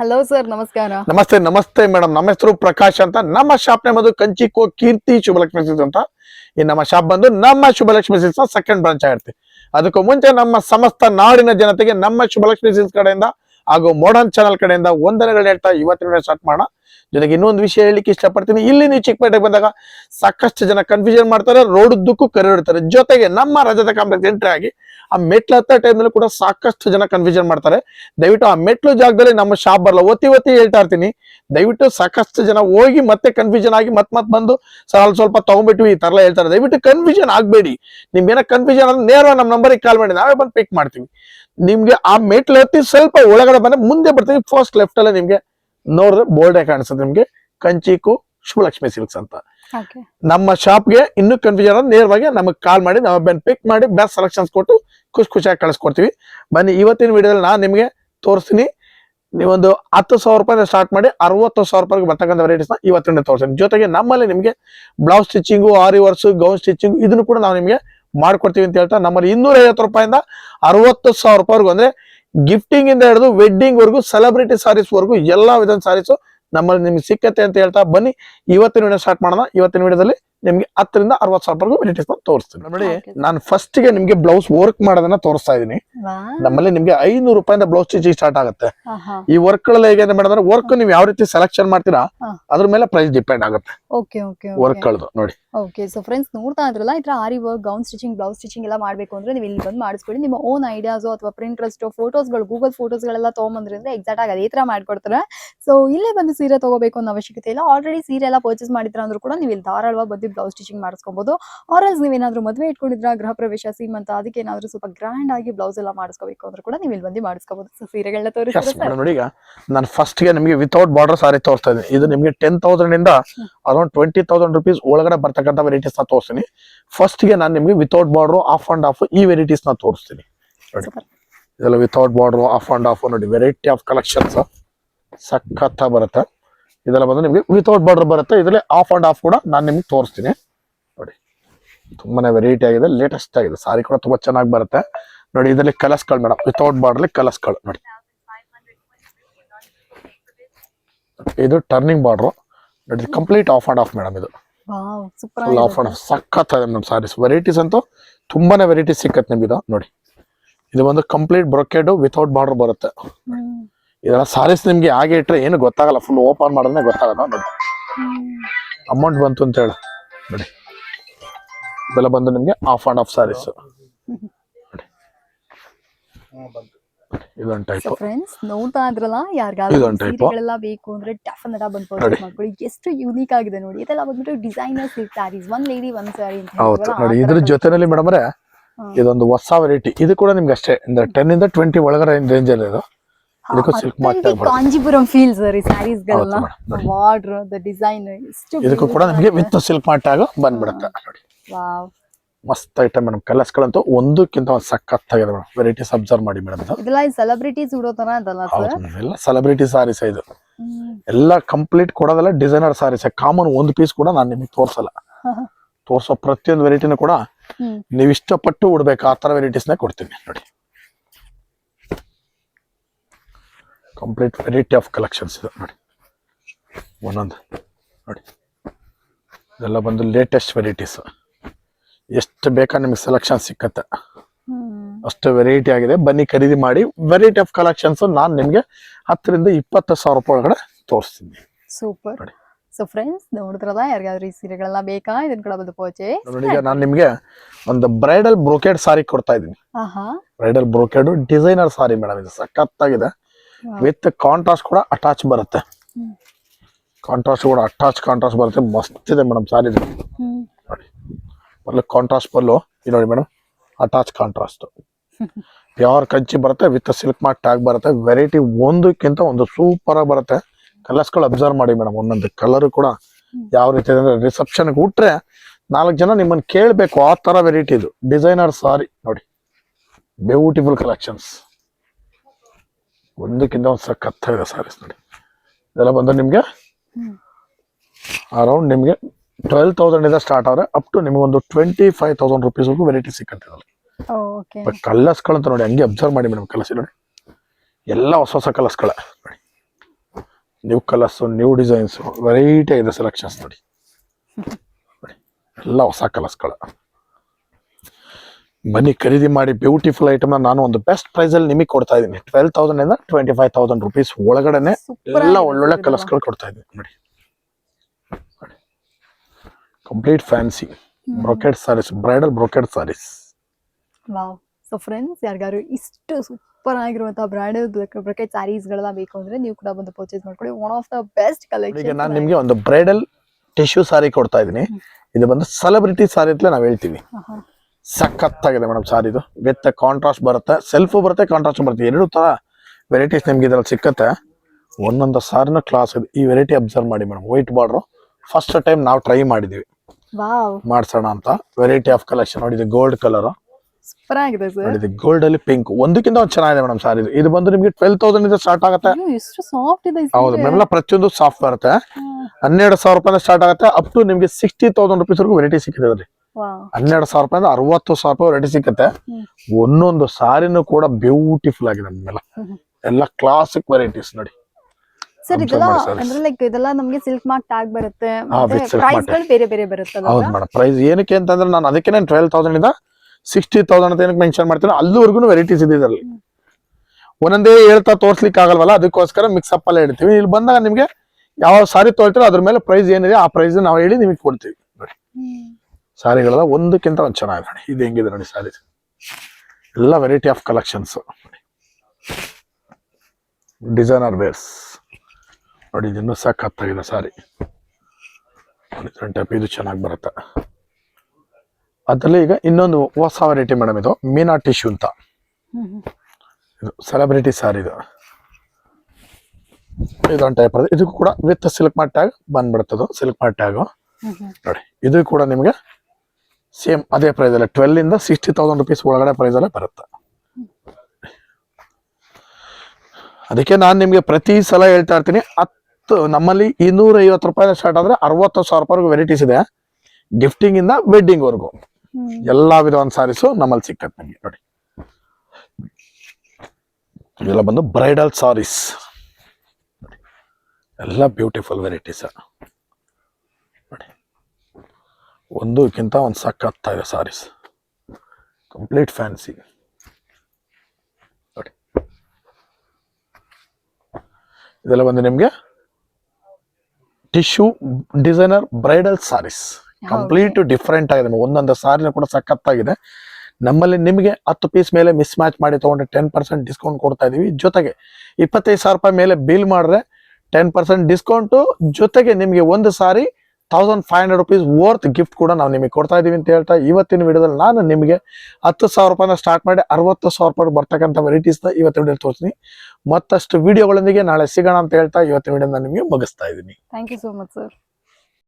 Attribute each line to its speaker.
Speaker 1: Hello sir ನಮಸ್ಕಾರ.
Speaker 2: ನಮಸ್ತೆ ನಮಸ್ತೆ ಮೇಡಮ್ ನಮ್ಮ ಹೆಸರು ಪ್ರಕಾಶ್ ಅಂತ. ನಮ್ಮ ಶಾಪ್ ನೇಮದು ಕಂಚಿಕೋ ಕೀರ್ತಿ ಶುಭಲಕ್ಷ್ಮಿ ಸಿಲ್ಸ್ ಅಂತ. ಈ ನಮ್ಮ ಶಾಪ್ ಬಂದು ನಮ್ಮ ಶುಭಲಕ್ಷ್ಮಿ ಸಿಲ್ಸ್ ಸೆಕೆಂಡ್ ಬ್ರಾಂಚ್ ಆಗಿರ್ತೀವಿ ಅದಕ್ಕೂ ಮುಂಚೆ ನಮ್ಮ ಸಮಸ್ತ ನಾಡಿನ ಜನತೆಗೆ ನಮ್ಮ ಶುಭಲಕ್ಷ್ಮಿ ಸಿಲ್ಸ್ ಕಡೆಯಿಂದ ಹಾಗೂ ಮಾಡರ್ನ್ ಚಾನಲ್ ಕಡೆಯಿಂದ ವಂದನೆಗಳು ಹೇಳ್ತಾ ಇವತ್ತಿನ ಸ್ಟಾರ್ಟ್ ಮಾಡೋಣ. ಜೊತೆಗೆ ಇನ್ನೊಂದು ವಿಷಯ ಹೇಳಿಕ್ಕೆ ಇಷ್ಟಪಡ್ತೀನಿ. ಇಲ್ಲಿ ನೀವು ಚಿಕ್ಕಪೇಟೆಗೆ ಬಂದಾಗ ಸಾಕಷ್ಟು ಜನ ಕನ್ಫ್ಯೂಷನ್ ಮಾಡ್ತಾರೆ, ರೋಡ್ ಉದ್ದಕ್ಕೂ ಕರೆಯಿಡ್ತಾರೆ ಜೊತೆಗೆ ನಮ್ಮ ರಜತ ಕಾಂಪ್ಲೆಕ್ಸ್ ಎಂಟ್ರಿ ಆಗಿ ಆ ಮೆಟ್ಲು ಹತ್ತ ಟೈಮ್ನಲ್ಲಿ ಕೂಡ ಸಾಕಷ್ಟು ಜನ ಕನ್ಫ್ಯೂಷನ್ ಮಾಡ್ತಾರೆ. ದಯವಿಟ್ಟು ಆ ಮೆಟ್ಲು ಜಾಗದಲ್ಲಿ ನಮ್ಮ ಶಾಪ್ ಬರಲ್ಲ ಒತ್ತಿ ಒತ್ತಿ ಹೇಳ್ತಾ ಇರ್ತೀನಿ. ದಯವಿಟ್ಟು ಸಾಕಷ್ಟು ಜನ ಹೋಗಿ ಮತ್ತೆ ಕನ್ಫ್ಯೂಷನ್ ಆಗಿ ಮತ್ ಮತ್ ಬಂದು ಸ್ವಲ್ಪ ಸ್ವಲ್ಪ ತಗೊಂಡ್ಬಿಟ್ಟು ಈ ತರ ಎಲ್ಲ ಹೇಳ್ತಾರೆ. ದಯವಿಟ್ಟು ಕನ್ಫ್ಯೂಷನ್ ಆಗ್ಬೇಡಿ. ನಿಮ್ಗೆ ಏನೋ ಕನ್ಫ್ಯೂಷನ್ ಅಂದ್ರೆ ನೇರವಾಗಿ ನಮ್ಮ ನಂಬರಿಗೆ ಕಾಲ್ ಮಾಡಿ ನಾವೇ ಬಂದು ಪಿಕ್ ಮಾಡ್ತೀವಿ. ನಿಮ್ಗೆ ಆ ಮೆಟ್ಲು ಹತ್ತಿ ಸ್ವಲ್ಪ ಒಳಗಡೆ ಬಂದ್ರೆ ಮುಂದೆ ಬರ್ತೀವಿ ಫಸ್ಟ್ ಲೆಫ್ಟ್ ಅಲ್ಲೇ ನಿಮ್ಗೆ ನೋಡಿದ್ರೆ ಬೋರ್ಡೇ ಕಾಣಿಸುತ್ತೆ ನಿಮ್ಗೆ. ಕಂಚಿಕು ಶುಭಲಕ್ಷ್ಮಿ ಸಿಲ್ಕ್ಸ್ ಅಂತ. ನಮ್ಮ ಶಾಪ್ಗೆ ಇನ್ನೂ ಕನ್ಫ್ಯೂಷನ್ ಅಂದ್ರೆ ನೇರವಾಗಿ ನಮಗೆ ಕಾಲ್ ಮಾಡಿ ನಾವು ಬೆನ್ ಪಿಕ್ ಮಾಡಿ ಬೆಸ್ಟ್ ಸೆಲೆಕ್ಷನ್ಸ್ ಕೊಟ್ಟು ಖುಷಿ ಖುಷಿಯಾಗಿ ಕಳಿಸ್ಕೊಡ್ತೀವಿ. ಬನ್ನಿ, ಇವತ್ತಿನ ವಿಡಿಯೋದಲ್ಲಿ ನಾನು ನಿಮಗೆ ತೋರಿಸ್ತೀನಿ. ನೀವೊಂದು ಹತ್ತು ಸಾವಿರ ರೂಪಾಯಿಂದ ಸ್ಟಾರ್ಟ್ ಮಾಡಿ ಅರವತ್ತು ಸಾವಿರ ರೂಪಾಯಿಗೆ ಬರ್ತಕ್ಕಂಥ ವೆರೈಟೀಸ್ನ ಇವತ್ತಿನ ತೋರಿಸ್ತೀನಿ. ಜೊತೆಗೆ ನಮ್ಮಲ್ಲಿ ನಿಮಗೆ blouse stitching aari works gown stitching ಇದನ್ನು ಕೂಡ ನಾವು ನಿಮಗೆ ಮಾಡ್ಕೊಡ್ತೀವಿ ಅಂತ ಹೇಳ್ತಾ ನಮ್ಮಲ್ಲಿ ಇನ್ನೂರ ಐವತ್ತು ರೂಪಾಯಿಂದ ಅರವತ್ತು ಸಾವಿರ ರೂಪಾಯಿವರೆಗೂ ಅಂದರೆ ಗಿಫ್ಟಿಂಗ್ ಇಂದ ಹಿಡಿದು ವೆಡ್ಡಿಂಗ್ ವರ್ಗು ಸೆಲೆಬ್ರಿಟಿ ಸಾರೀಸ್ ವರ್ಗು, ಎಲ್ಲಾ ವಿಧದ ಸಾರೀಸು ನಮ್ಮಲ್ಲಿ ನಿಮ್ಗೆ ಸಿಕ್ಕತ್ತೆ ಅಂತ ಹೇಳ್ತಾ ಬನ್ನಿ. ಇವತ್ತಿನ ವಿಡಿಯೋ ಸ್ಟಾರ್ಟ್ ಮಾಡೋಣ. ಇವತ್ತಿನ ವಿಡಿಯೋದಲ್ಲಿ ನಿಮ್ಗೆ ಹತ್ತರಿಂದ ಅರವತ್ ಸಾವಿರ ರೂಪಾಯಿ ವೆರೈಟೀಸ್ ತೋರಿಸ್ತೀನಿ. ನೋಡಿ. ನಾನು ಫಸ್ಟ್ಗೆ ನಿಮ್ಗೆ ಬ್ಲೌಸ್ ವರ್ಕ್ ಮಾಡೋದನ್ನ ತೋರಿಸ್ತಾ ಇದೀನಿ. ನಮ್ಮಲ್ಲಿ ನಿಮ್ಗೆ ಐನೂರು ರೂಪಾಯಿಂದ ಬ್ಲೌಸ್ ಸ್ಟಿಚಿಂಗ್ ಸ್ಟಾರ್ಟ್ ಆಗುತ್ತೆ. ಈ ವರ್ಕ್ಗಳಲ್ಲಿ ಹೇಗೆ ಮಾಡಿದ್ರೆ ವರ್ಕ್ ನೀವು ಯಾವ ರೀತಿ ಸೆಲೆಕ್ಷನ್ ಮಾಡ್ತೀರಾ. ಅದ್ರ ಮೇಲೆ ಪ್ರೈಸ್ ಡಿಪೆಂಡ್ ಆಗುತ್ತೆ.
Speaker 1: ಓಕೆ ಓಕೆ
Speaker 2: ವರ್ಕ್ ಗಳದು ನೋಡಿ.
Speaker 1: ಓಕೆ ಸೊ ಫ್ರೆಂಡ್ಸ್ ನೋಡ್ತಾ ಇದ್ರಲ್ಲ ಈ ತರ aari work gown stitching blouse stitching ಎಲ್ಲ ಮಾಡಬೇಕು ಅಂದ್ರೆ ನೀವು ಇಲ್ಲಿ ಬಂದು ಮಾಡಿಸ್ಕೊಳ್ಳಿ. ನಿಮ್ಮ ಓನ್ ಐಡಿಯಾಸ್ ಅಥವಾ ಪ್ರಿಂಟ್ರೆಸ್ಟ್ ಫೋಟೋಸ್ಗಳು ಗೂಗಲ್ ಫೋಟೋಸ್ ಗಳೆಲ್ಲ ಅಂದ್ರೆ ಎಕ್ಸಾಕ್ಟ್ ಆಗಿ ಅದೇ ತರ ಮಾಡ್ಕೊಡ್ತಾರೆ. ಸೊ ಇಲ್ಲೇ ಬಂದು ಸೀರೆ ತಗೋಬೇಕು ಅನ್ನೋ ಅವಶ್ಯಕತೆ ಇಲ್ಲ. ಆಲ್ರೆಡಿ ಸೀರೆ ಎಲ್ಲ ಪರ್ಚೇಸ್ ಮಾಡಿದ್ರ ಅಂದ್ರೂ ಕೂಡ ನೀವು ಇಲ್ಲಿ ಧಾರಾಳವಾಗಿ ಬಂದು ಬ್ಲೌಸ್ ಸ್ಟಿಚಿಂಗ್ ಮಾಡಿಸ್ಕೊಬಹುದು ಆರಲ್ಸ್ ನೀವೇನಾದರೂ ಮದುವೆ ಇಟ್ಕೊಂಡಿದ್ರ ಗೃಹ ಪ್ರವೇಶ ಸೀಮಂತ ಅದಕ್ಕೆ ಏನಾದ್ರು ಸ್ವಲ್ಪ ಗ್ರ್ಯಾಂಡ್ ಆಗಿ ಬ್ಲೌಸ್ ಎಲ್ಲ ಮಾಡಿಸ್ಕೋಬೇಕು ಅಂದ್ರೆ ಕೂಡ ನೀವು ಇಲ್ಲಿ ಬಂದು ಮಾಡಿಸ್ಕೋಬಹುದು ಸೊ ಸೀರೆಗಳನ್ನ ತೋರಿಸ್ತಾರೆ
Speaker 2: ನೋಡಿ ಈಗ ನಾನು ಫಸ್ಟ್ಗೆ ನಿಮಗೆ ವಿತೌಟ್ ಬಾರ್ಡರ್ ಸಾರಿ ತೋರಿಸ್ತಾ ಇದ್ದೀನಿ. ಇದು ನಿಮಗೆ ಟೆನ್ ತೌಸಂಡ್ ಇಂದ ಅರೌಂಡ್ ಟ್ವೆಂಟಿ ತೌಸಂಡ್ ರುಪೀಸ್ ಒಳಗಡೆ ಬರ್ತಕ್ಕಂಥ ವೆರೈಟೀಸ್ನ ತೋರಿಸ್ತೀನಿ. ಫಸ್ಟ್ಗೆ ನಾನು ನಿಮಗೆ without border off and off ಈ ವೆರೈಟೀಸ್ನ ತೋರಿಸ್ತೀನಿ. ಇದೆಲ್ಲ without border off and off ನೋಡಿ. ವೆರೈಟಿ ಆಫ್ ಕಲೆಕ್ಷನ್ಸ್ ಸಖತ್ತ ಬರುತ್ತೆ. ಇದೆಲ್ಲ ಬಂದು ನಿಮಗೆ ವಿತೌಟ್ ಬಾರ್ಡರ್ ಬರುತ್ತೆ. ಇದರಲ್ಲಿ ಆಫ್ ಅಂಡ್ ಆಫ್ ಕೂಡ ನಾನು ನಿಮ್ಗೆ ತೋರಿಸ್ತೀನಿ. ನೋಡಿ ತುಂಬಾನೇ ವೆರೈಟಿ ಆಗಿದೆ ಲೇಟೆಸ್ಟ್ ಆಗಿದೆ. ಸಾರಿ ಕೂಡ ತುಂಬಾ ಚೆನ್ನಾಗಿ ಬರುತ್ತೆ. ನೋಡಿ ಇದರಲ್ಲಿ ಕಲರ್ಸ್ಗಳು ಮೇಡಮ್ ವಿತೌಟ್ ಬಾರ್ಡರ್ ಕಲರ್ಸ್ಗಳು. ನೋಡಿ. ಇದು ಟರ್ನಿಂಗ್ ಬಾರ್ಡರ್ ನೋಡಿ complete off and off madam ಇದು. ಆಫ್ ಅಂಡ್ ಆಫ್ ಸಖತ್ ಇದೆ ಮೇಡಮ್ ಸಾರೀಸ್ ವೆರೈಟೀಸ್ ಅಂತೂ ತುಂಬಾನೇ ವೆರೈಟೀಸ್ ಸಿಕ್ಕತ್ತೆ ನಿಮ್ಗೆ ಇದು. ನೋಡಿ. ಇದು ಒಂದು ಕಂಪ್ಲೀಟ್ ಬ್ರೊಕೆಡ್ ವಿತೌಟ್ ಬಾರ್ಡರ್ ಬರುತ್ತೆ. ಇದೆಲ್ಲ ಸಾರೀಸ್ ನಿಮ್ಗೆ ಹಾಗೆ ಇಟ್ರೆ ಏನು ಗೊತ್ತಾಗಲ್ಲ ಫುಲ್ ಓಪನ್ ಮಾಡಿದ್ರೆ ಗೊತ್ತಾಗಲ್ಲ ನೋಡಿ ಅಮೌಂಟ್ ಬಂತು ಅಂತ ಹೇಳಿ. ನೋಡಿ. ಇದೆಲ್ಲ ಬಂದು ನಿಮ್ಗೆ ಆಫ್ ಅಂಡ್ ಆಫ್ ಸಾರೀಸ್ ಇದೊಂದು ಟೈಪ್
Speaker 1: ಫ್ರೆಂಡ್ಸ್ ನೋಡ್ತಾ ಇದ್ರಲ್ಲ ಯಾರಿಗಾದ್ರೂ ಸೀರೆಗಳೆಲ್ಲ ಬೇಕು ಅಂದ್ರೆ ಡೆಫಿನೆಟ್ ಆಗಿ ಬಂದು ಪರ್ಚೇಸ್ ಮಾಡ್ಕೊಳ್ಳಿ ಎಷ್ಟು ಯೂನಿಕ್ ಆಗಿದೆ ನೋಡಿ. ಇದೆಲ್ಲ ಬಂದ್ಬಿಟ್ಟು designer silk saris one lady one sari ಅಂತ
Speaker 2: ಹೌದು. ನೋಡಿ ಇದ್ರ ಜೊತೆನಲ್ಲಿ ಮೇಡಮ್ ಇದೊಂದು ಹೊಸ ವೆರೈಟಿ ಇದು ಕೂಡ ನಿಮ್ಗೆ ಅಷ್ಟೇ. ಇಂದ ಟೆನ್ ಇಂದ ಟ್ವೆಂಟಿ ಒಳಗಡೆ ರೇಂಜ್ ಅಲ್ಲಿ ಇದು. ಇದಕ್ಕೂ
Speaker 1: ಸಿಲ್ಕ್
Speaker 2: ಆಗ್ಬಿಡುತ್ತೆ.
Speaker 1: ಕಾಂಜೀಪುರಂ ಫೀಲ್ ಸರ್ ಈ ಸ್ಯಾರೀಸ್
Speaker 2: ನೋಡಿ.
Speaker 1: ಬಾರ್ಡರ್ ದ ಡಿಸೈನ್ ಎಷ್ಟು
Speaker 2: ಇದಕ್ಕೂ ಕೂಡ ನಮಗೆ ವಿತ್ ಸಿಲ್ಕ್ ಮಾಟಾಗ ಬಂದ್ಬಿಡುತ್ತೆ. ನೋಡಿ.
Speaker 1: ವಾವ್.
Speaker 2: ಮಸ್ತ್ ಐಟಮ್ ಮೇಡಮ್ ಕಲರ್ಸ್ಗಳಂತೂ ಒಂದಕ್ಕಿಂತ ಒಂದು ಸಖತ್ತಾಗಿದೆ ಮೇಡಮ್ ವೆರೈಟೀಸ್ ಅಬ್ಸರ್ವ್ ಮಾಡಿ ಮೇಡಮ್
Speaker 1: ಇದೆಲ್ಲ ಸೆಲೆಬ್ರಿಟೀಸ್ ಉಡೋ ತರ ಅದಲ್ಲ ಸರ್
Speaker 2: ಎಲ್ಲ ಸೆಲೆಬ್ರಿಟಿ ಸಾರೀಸ್ ಇದು. ಎಲ್ಲ ಕಂಪ್ಲೀಟ್ ಕೊಡೋದಲ್ಲ ಡಿಸೈನರ್ ಸಾರೀಸ್ ಕಾಮನ್ ಒಂದು ಪೀಸ್ ಕೂಡ ನಾನು ನಿಮಗೆ ತೋರ್ಸಲ್ಲ. ತೋರ್ಸೋ ಪ್ರತಿಯೊಂದು ವೆರೈಟಿನೂ ಕೂಡ ನೀವು ಇಷ್ಟಪಟ್ಟು ಉಡ್ಬೇಕು ಆ ತರ ವೆರೈಟೀಸ್ನೇ ಕೊಡ್ತೀನಿ ನೋಡಿ. ಕಂಪ್ಲೀಟ್ ವೆರೈಟಿ ಆಫ್ ಕಲೆಕ್ಷನ್ಸ್ ಇದೆ ನೋಡಿ. ಒಂದೊಂದು ನೋಡಿ. ಇದೆಲ್ಲ ಬಂದು ಲೇಟೆಸ್ಟ್ ವೆರೈಟೀಸ್ ಎಷ್ಟು ಬೇಕಾ ನಿಮಗೆ ಸೆಲೆಕ್ಷನ್ ಸಿಕ್ಕತ್ತೆ. ಅಷ್ಟು ವೆರೈಟಿ ಆಗಿದೆ. ಬನ್ನಿ ಖರೀದಿ ಮಾಡಿ. ವೆರೈಟಿ ಆಫ್ ಕಲೆಕ್ಷನ್ಸ್ ನಾನು ನಿಮಗೆ ಹತ್ತರಿಂದ ಇಪ್ಪತ್ತು ಸಾವಿರ ರೂಪಾಯಿ ಒಳಗಡೆ ತೋರಿಸ್ತೀನಿ.
Speaker 1: ಸೂಪರ್
Speaker 2: ನೋಡಿ.
Speaker 1: ಸೊ ಫ್ರೆಂಡ್ಸ್ ನೋಡಿದ್ರಲ್ಲ ಯಾರಿಗಾದ್ರೂ ಈ ಸೀರೆಗಳೆಲ್ಲ ಬೇಕಾ? ಇದನ್ನ ಕೂಡ ಬಂದು ಪರ್ಚೇಸ್
Speaker 2: ನೋಡಿ ಈಗ ನಾನು ನಿಮಗೆ ಒಂದು ಬ್ರೈಡಲ್ ಬ್ರೋಕೆಡ್ ಸಾರಿ ಕೊಡ್ತಾ ಇದ್ದೀನಿ. Bridal brocade designer sari madam ಇದು ಸಖತ್ತಾಗಿದೆ. ವಿತ್ ಕಾಂಟ್ರಾಸ್ಟ್ ಕೂಡ ಅಟ್ಯಾಚ್ ಬರುತ್ತೆ. ಕಾಂಟ್ರಾಸ್ಟ್ ಕೂಡ ಅಟ್ಯಾಚ್ ಕಾಂಟ್ರಾಸ್ಟ್ ಬರುತ್ತೆ. ಮಸ್ತ್ ಇದೆ ಮೇಡಮ್ ಸಾರಿ ನೋಡಿ. ಪಲ್ಲು ಕಾಂಟ್ರಾಸ್ಟ್ ಪಲ್ಲು. ಇದು ನೋಡಿ madam. Attach contrast pure Kanchi ಬರುತ್ತೆ ವಿತ್ ಸಿಲ್ಕ್ ಮಾರ್ಕ್ ಟ್ಯಾಗ್ ಬರುತ್ತೆ. ವೆರೈಟಿ ಒಂದಕ್ಕಿಂತ ಒಂದು ಸೂಪರ್ ಆಗಿ ಬರುತ್ತೆ. ಕಲರ್ಸ್ಗಳು ಅಬ್ಸರ್ವ್ ಮಾಡಿ ಮೇಡಮ್. ಒಂದೊಂದು ಕಲರ್ ಕೂಡ ಯಾವ ರೀತಿ ಅಂದ್ರೆ ರಿಸೆಪ್ಷನ್ಗೆ ಉಟ್ರೆ ನಾಲ್ಕು ಜನ ನಿಮ್ಮನ್ನ ಕೇಳಬೇಕು. ಆ ತರ ವೆರೈಟಿ ಇದು. ಡಿಸೈನರ್ ಸಾರಿ. ನೋಡಿ. ಬ್ಯೂಟಿಫುಲ್ ಕಲೆಕ್ಷನ್ಸ್ ಒಂದಕ್ಕಿಂತ ಒಂದು ಸಖತ್ತಾಗಿದೆ ಸ್ಯಾರೀಸ್ ನೋಡಿ. ಇದೆಲ್ಲ ಬಂದು ನಿಮಗೆ. ಅರೌಂಡ್ ನಿಮಗೆ ಟ್ವೆಲ್ ತೌಸಂಡ್ ಇಂದ ಸ್ಟಾರ್ಟ್ ಆದರೆ ಅಪ್ ಟು ನಿಮಗೆ ಒಂದು ಟ್ವೆಂಟಿ ಫೈವ್ ತೌಸಂಡ್ ರುಪೀಸ್ವರೆಗೂ ವೆರೈಟಿ ಸಿಕ್ಕಂತ
Speaker 1: ಓಕೆ
Speaker 2: ಕಲರ್ಸ್ಗಳಂತ ನೋಡಿ ಹಂಗೆ ಅಬ್ಸರ್ವ್ ಮಾಡಿ ಮೇಡಮ್ ಕಲರ್ಸ್ ನೋಡಿ. ಎಲ್ಲ ಹೊಸ ಹೊಸ ಕಲರ್ಸ್ಗಳ ನೋಡಿ. New colours new designs variety ಇದೆ ಸೆಲೆಕ್ಷನ್ಸ್ ನೋಡಿ. ನೋಡಿ. ಎಲ್ಲ ಹೊಸ ಕಲರ್ಸ್ಗಳು. ಬನ್ನಿ ಖರೀದಿ ಮಾಡಿ ಬ್ಯೂಟಿಫುಲ್ ಐಟಮ್ ನಾನು ಒಂದು ಬೆಸ್ಟ್ ಪ್ರೈಸ್ ಅಲ್ಲಿ ನಿಮಗೆ ಕೊಡ್ತಾ ಇದ್ದೀನಿ. ಟ್ವೆಲ್ ತೌಸಂಡ್ ಇಂದ ಟ್ವೆಂಟಿ ಫೈವ್ ತೌಸಂಡ್ ರುಪೀಸ್ ಒಳಗಡೆನೆ ಎಲ್ಲ ಒಳ್ಳೊಳ್ಳೆ ಕಲರ್ಸ್ಗಳು ಕೊಡ್ತಾ ಇದ್ದೀನಿ. ನೋಡಿ. Complete fancy brocade saris bridal brocade saris
Speaker 1: wow so friends ಯಾರಿಗಾರು ಇಷ್ಟು ಸೂಪರ್ ಆಗಿರುವಂತಹ ಬ್ರಾಂಡೆಡ್ ಬ್ರಕೆಟ್ ಸ್ಯಾರೀಸ್ಗಳೆಲ್ಲ ಬೇಕು ಅಂದ್ರೆ ನೀವು ಕೂಡ ಬಂದು ಪರ್ಚೇಸ್ ಮಾಡ್ಕೊಳ್ಳಿ. ಒನ್ ಆಫ್ ದ ಬೆಸ್ಟ್
Speaker 2: ಈಗ ನಾನು ನಿಮಗೆ ಒಂದು ಬ್ರೈಡಲ್ ಟಿಶ್ಯೂ ಸಾರಿ ಕೊಡ್ತಾ ಇದ್ದೀನಿ. ಇದು ಬಂದು ಸೆಲೆಬ್ರಿಟಿ ಸಾರಿ ಅಂತಲೇ ನಾವು ಹೇಳ್ತೀವಿ. ಸಖತ್ತಾಗಿದೆ ಮೇಡಮ್ ಸಾರಿ ಇದು. ವಿತ್ ಕಾಂಟ್ರಾಸ್ಟ್ ಬರುತ್ತೆ. ಸೆಲ್ಫ್ ಬರುತ್ತೆ ಕಾಂಟ್ರಾಸ್ಟ್ ಬರುತ್ತೆ. ಎರಡು ತರ ವೆರೈಟೀಸ್ ನಿಮ್ಗೆ ಇದರಲ್ಲಿ ಸಿಕ್ಕತ್ತೆ. ಒಂದೊಂದು ಸಾರಿನ ಕ್ಲಾಸ್ ಇದೆ. ಈ ವೆರೈಟಿ ಅಬ್ಸರ್ವ್ ಮಾಡಿ madam. White border first time ನಾವು ಟ್ರೈ ಮಾಡಿದೀವಿ. ಮಾಡಿಸೋಣ ಅಂತ. ವೆರೈಟಿ ಆಫ್ ಕಲೆಕ್ಷನ್ ನೋಡಿ ಇದು ಗೋಲ್ಡ್ ಕಲರ್
Speaker 1: ಸೂಪರ್ ಆಗಿದೆ ಸರ್.
Speaker 2: ನೋಡಿ ಇದು ಗೋಲ್ಡ್ ಅಲ್ಲಿ ಪಿಂಕ್ ಒಂದಕ್ಕಿಂತ ಒಂದು ಚೆನ್ನಾಗಿದೆ ಮೇಡಮ್ ಸಾರಿ ಇದು. ಬಂದು ನಿಮ್ಗೆ ಟ್ವೆಲ್ ತೌಸಂಡ್ ಇಂದ ಸ್ಟಾರ್ಟ್ ಆಗುತ್ತೆ.
Speaker 1: ಎಷ್ಟು ಸಾಫ್ಟ್ ಇದೆ
Speaker 2: ಹೌದು ಮೇಡಮ್ ಪ್ರತಿಯೊಂದು ಸಾಫ್ಟ್ ಬರುತ್ತೆ. ಹನ್ನೆರಡು ಸಾವಿರ ರೂಪಾಯಿ ಸ್ಟಾರ್ಟ್ ಆಗುತ್ತೆ. ಅಪ್ ಟು ನಿಮ್ಗೆ ಸಿಕ್ಸ್ಟಿ ತೌಸಂಡ್ ರುಪೀಸ್ ವರೆಗೂ ವೆರೈಟಿ ಸಿಕ್ಕಿದೆ ಹನ್ನೆರಡು ಸಾವಿರ ರೂಪಾಯಿಂದ ಅರವತ್ತು ಸಾವಿರ ರೂಪಾಯಿ ರೆಡಿ ಸಿಕ್ಕತ್ತೆ ಒಂದೊಂದು ಸಾರಿನೂ ಕೂಡ ಬ್ಯೂಟಿಫುಲ್ ಆಗಿದೆ ನಮ್ಮೆಲ್ಲ. ಎಲ್ಲ ಕ್ಲಾಸಿಕ್ ವೆರೈಟೀಸ್ ನೋಡಿ.
Speaker 1: ಸರ್ ಇದೆಲ್ಲ ಅಂದ್ರೆ ಲೈಕ್ ಇದೆಲ್ಲ ನಮಗೆ ಸಿಲ್ಕ್ ಮಾರ್ಕ್ ಟ್ಯಾಗ್ ಬರುತ್ತೆ
Speaker 2: ಹಾ, with silk mark
Speaker 1: ಪ್ರೈಸ್ಗಳು ಬೇರೆ ಬೇರೆ ಬರುತ್ತೆ
Speaker 2: ಹೌದು ಮೇಡಮ್ ಪ್ರೈಸ್ ಏನಕ್ಕೆ ಅಂತಂದ್ರೆ ನಾನು ಅದಕ್ಕೆ ನಾನು ಟ್ವೆಲ್ ತೌಸಂಡ್ ಇಂದ ಸಿಕ್ಸ್ಟಿ ತೌಸಂಡ್ ಅಂತ ಏನಕ್ಕೆ ಮೆನ್ಷನ್ ಮಾಡ್ತೀನಿ. ಅಲ್ಲಿವರೆಗೂ ವೆರೈಟೀಸ್ ಇದೆ ಇದರಲ್ಲಿ. ಒಂದೊಂದೇ ಹೇಳ್ತಾ ತೋರ್ಸ್ಲಿಕ್ಕೆ ಆಗಲ್ವಲ್ಲ ಅದಕ್ಕೋಸ್ಕರ ಮಿಕ್ಸ್ ಅಪ್ ಎಲ್ಲ ಹೇಳ್ತೀವಿ ಇಲ್ಲಿ ಬಂದಾಗ ನಿಮ್ಗೆ ಯಾವ ಸಾರಿ ತೊಳ್ತೀರೋ ಅದ್ರ ಮೇಲೆ ಪ್ರೈಸ್ ಏನಿದೆ ಆ ಪ್ರೈಸ್ ನಾವು ಹೇಳಿ ನಿಮಗೆ ಕೊಡ್ತೀವಿ. ನೋಡಿ. ಸಾರಿಗಳೆಲ್ಲ ಒಂದಕ್ಕಿಂತ ಒಂದು ಚೆನ್ನಾಗಿದೆ ನೋಡಿ ಇದು ಹೆಂಗಿದೆ ನೋಡಿ ಸಾರಿ. ಎಲ್ಲ variety of collections designer wears ನೋಡಿ ಇದನ್ನು ಸಖತ್ತಾಗಿದೆ ಸಾರಿ. ಟೈಪ್ ಇದು ಚೆನ್ನಾಗಿ ಬರುತ್ತೆ. ಅದರಲ್ಲಿ ಈಗ ಇನ್ನೊಂದು ಹೊಸ ವೆರೈಟಿ ಮೇಡಮ್ ಇದು ಮೀನಾ ಟಿಶ್ಯೂ ಅಂತ. ಇದು ಸೆಲೆಬ್ರಿಟಿ ಸಾರಿ ಇದು. ಇದೊಂದು ಟೈಪ್ ಇದಕ್ಕೂ ಇದು ಕೂಡ ವಿತ್ ಸಿಲ್ಕ್ ಮಾರ್ಟ್ ಟ್ಯಾಗ್ ಬಂದ್ಬಿಡುತ್ತದು ಸಿಲ್ಕ್ ಮಾರ್ಟ್ ಟ್ಯಾಗು ನೋಡಿ ಇದು ಕೂಡ ನಿಮಗೆ ಸೇಮ್ ಅದೇ ಪ್ರೈಸ್ ಅಲ್ಲ. ಟ್ವೆಲ್ ಇಂದ ಸಿಕ್ಸ್ಟಿ ತೌಸಂಡ್ ರುಪೀಸ್ ಒಳಗಡೆ ಪ್ರೈಸ್ ಅಲ್ಲೇ ಬರುತ್ತೆ. ಅದಕ್ಕೆ ನಾನು ನಿಮಗೆ ಪ್ರತಿ ಸಲ ಹೇಳ್ತಾ ಇರ್ತೀನಿ ಹತ್ತು ನಮ್ಮಲ್ಲಿ ಇನ್ನೂರ ಐವತ್ತು ರೂಪಾಯಿ ಸ್ಟಾರ್ಟ್ ಆದ್ರೆ ಅರವತ್ತು ಸಾವಿರ ರೂಪಾಯಿವರೆಗೂ ವೆರೈಟೀಸ್ ಇದೆ. ಗಿಫ್ಟಿಂಗ್ ಇಂದ ವೆಡ್ಡಿಂಗ್ ವರ್ಗು. ಎಲ್ಲಾ ವಿಧವಾದ ಸಾರೀಸು ನಮ್ಮಲ್ಲಿ ಸಿಕ್ಕತ್ತೆ ನಿಮಗೆ ನೋಡಿ. ಇವೆಲ್ಲ ಬಂದು ಬ್ರೈಡಲ್ ಸಾರೀಸ್ ಎಲ್ಲ ಬ್ಯೂಟಿಫುಲ್ ವೆರೈಟೀಸ್ ಒಂದಕ್ಕಿಂತ ಒಂದು ಸಖತ್ತಾಗಿದೆ ಇದೆ ಸಾರೀಸ್. ಕಂಪ್ಲೀಟ್ ಫ್ಯಾನ್ಸಿ ನೋಡಿ. ಇದೆಲ್ಲ ಬಂದು ನಿಮಗೆ tissue designer bridal saris complete different ಆಗಿದೆ. ಒಂದೊಂದು ಸಾರಿನ ಕೂಡ ಸಖತ್ತಾಗಿದೆ. ನಮ್ಮಲ್ಲಿ ನಿಮಗೆ ಹತ್ತು ಪೀಸ್ ಮೇಲೆ ಮಿಸ್ ಮ್ಯಾಚ್ ಮಾಡಿ ತಗೊಂಡ್ರೆ ಟೆನ್ ಪರ್ಸೆಂಟ್ ಡಿಸ್ಕೌಂಟ್ ಕೊಡ್ತಾ ಇದೀವಿ. ಜೊತೆಗೆ ಇಪ್ಪತ್ತೈದು ಸಾವಿರ ರೂಪಾಯಿ ಮೇಲೆ ಬಿಲ್ ಮಾಡಿದ್ರೆ ಟೆನ್ ಪರ್ಸೆಂಟ್ ಡಿಸ್ಕೌಂಟು ಜೊತೆಗೆ ನಿಮಗೆ ಒಂದು sari thousand five hundred rupees worth gift ಕೂಡ ನಾವು ನಿಮಗೆ ಕೊಡ್ತಾ ಇದೀವಿ ಅಂತ ಹೇಳ್ತಾ ಇವತ್ತಿನ ವಿಡಿಯೋದಲ್ಲಿ ನಾನು ನಿಮಗೆ ಹತ್ತು ಸಾವಿರ ರೂಪಾಯಿನ ಸ್ಟಾರ್ಟ್ ಮಾಡಿ ಅರವತ್ತು ಸಾವಿರ ರೂಪಾಯಿ ಬರ್ತಕ್ಕಂಥ ವೆರೈಟೀಸ್ನ ಇವತ್ತಿನ ವಿಡಿಯೋ ತೋರಿಸ್ತೀನಿ. ಮತ್ತಷ್ಟು ವಿಡಿಯೋಗಳೊಂದಿಗೆ ನಾಳೆ ಸಿಗೋಣ ಅಂತ ಹೇಳ್ತಾ ಇವತ್ತಿನ ವಿಡಿಯೋ ನಿಮಗೆ ಮುಗಿಸ್ತಾ ಇದ್ದೀನಿ.
Speaker 1: Thank you so much sir